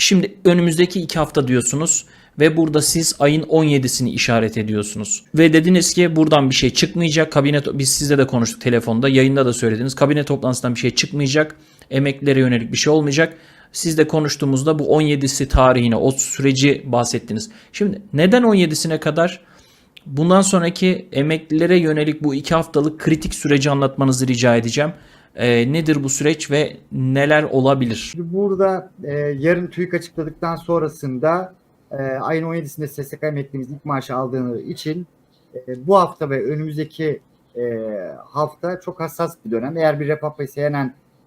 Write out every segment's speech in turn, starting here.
Şimdi önümüzdeki iki hafta diyorsunuz ve burada siz ayın 17'sini işaret ediyorsunuz. Ve dediniz ki buradan bir şey çıkmayacak. Kabine biz sizle de konuştuk telefonda, yayında da söylediniz. Kabine toplantısından bir şey çıkmayacak. Emeklilere yönelik bir şey olmayacak. Siz de konuştuğumuzda bu 17'si tarihine o süreci bahsettiniz. Şimdi neden 17'sine kadar bundan sonraki emeklilere yönelik bu iki haftalık kritik süreci anlatmanızı rica edeceğim. Ee, nedir bu süreç ve neler olabilir? Burada e, yarın TÜİK açıkladıktan sonrasında e, ayın 17'sinde SSK emeklimiz ilk maaşı aldığı için e, bu hafta ve önümüzdeki e, hafta çok hassas bir dönem. Eğer bir refah payı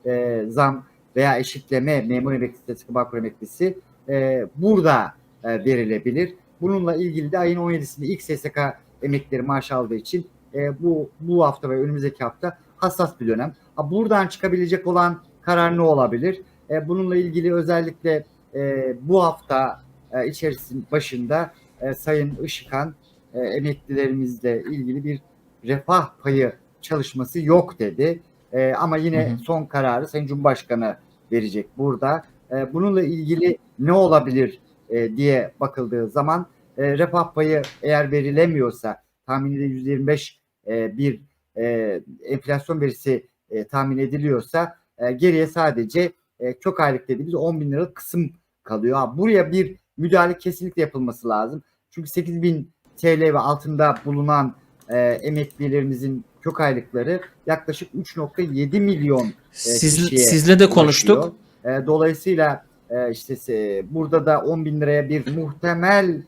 e, zam veya eşitleme memur emeklisi, SSK Bağkur emeklisi e, burada e, verilebilir. Bununla ilgili de ayın 17'sinde ilk SSK emeklileri maaş aldığı için e, bu bu hafta ve önümüzdeki hafta hassas bir dönem. Ha, buradan çıkabilecek olan karar ne olabilir? E, bununla ilgili özellikle e, bu hafta e, içerisinin başında e, Sayın Işıkan e, emeklilerimizle ilgili bir refah payı çalışması yok dedi. E, ama yine Hı hı. son kararı Sayın Cumhurbaşkanı verecek burada. E, bununla ilgili ne olabilir e, diye bakıldığı zaman e, refah payı eğer verilemiyorsa tahmininde %25 e, bir e, enflasyon verisi e, tahmin ediliyorsa e, geriye sadece e, çok aylık dediğimiz 10 bin liralık kısım kalıyor. Ha, buraya bir müdahale kesinlikle yapılması lazım. Çünkü 8 bin TL ve altında bulunan e, emeklilerimizin kök aylıkları yaklaşık 3.7 milyon e, Siz, kişiye sizle de konuştuk. ulaşıyor. E, dolayısıyla e, işte e, burada da 10 bin liraya bir muhtemel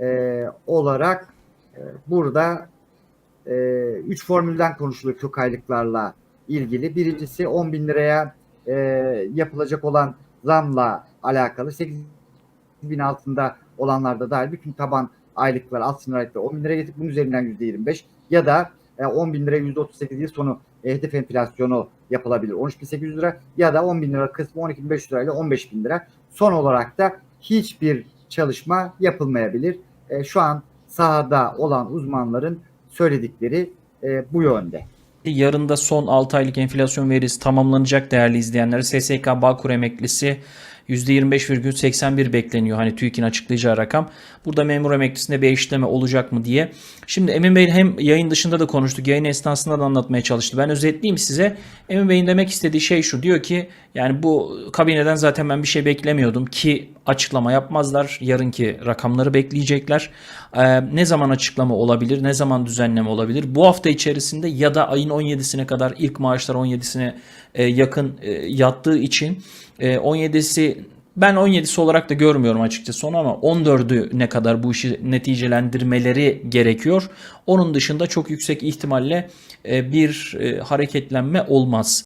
e, olarak e, burada e, üç formülden konuşuluyor kök aylıklarla ilgili. Birincisi 10 bin liraya e, yapılacak olan zamla alakalı. 8 bin altında olanlarda dahil bütün taban aylıklar, alt sınır aylıklar 10 bin liraya getirip bunun üzerinden %25 ya da e, 10 bin liraya %38 yıl sonu e, hedef enflasyonu yapılabilir. 13.800 lira ya da 10 bin lira kısmı 12.500 lirayla 15 bin lira. Son olarak da hiçbir çalışma yapılmayabilir. E, şu an sahada olan uzmanların söyledikleri e, bu yönde. Yarın da son 6 aylık enflasyon verisi tamamlanacak değerli izleyenler. SSK Bağkur emeklisi %25,81 bekleniyor. Hani TÜİK'in açıklayacağı rakam. Burada memur emeklisinde bir eşitleme olacak mı diye. Şimdi Emin Bey hem yayın dışında da konuştuk. Yayın esnasında da anlatmaya çalıştı. Ben özetleyeyim size. Emin Bey'in demek istediği şey şu. Diyor ki yani bu kabineden zaten ben bir şey beklemiyordum ki açıklama yapmazlar. Yarınki rakamları bekleyecekler. Ee, ne zaman açıklama olabilir? Ne zaman düzenleme olabilir? Bu hafta içerisinde ya da ayın 17'sine kadar ilk maaşlar 17'sine e, yakın e, yattığı için e, 17'si ben 17'si olarak da görmüyorum açıkçası onu ama 14'ü ne kadar bu işi neticelendirmeleri gerekiyor. Onun dışında çok yüksek ihtimalle e, bir e, hareketlenme olmaz.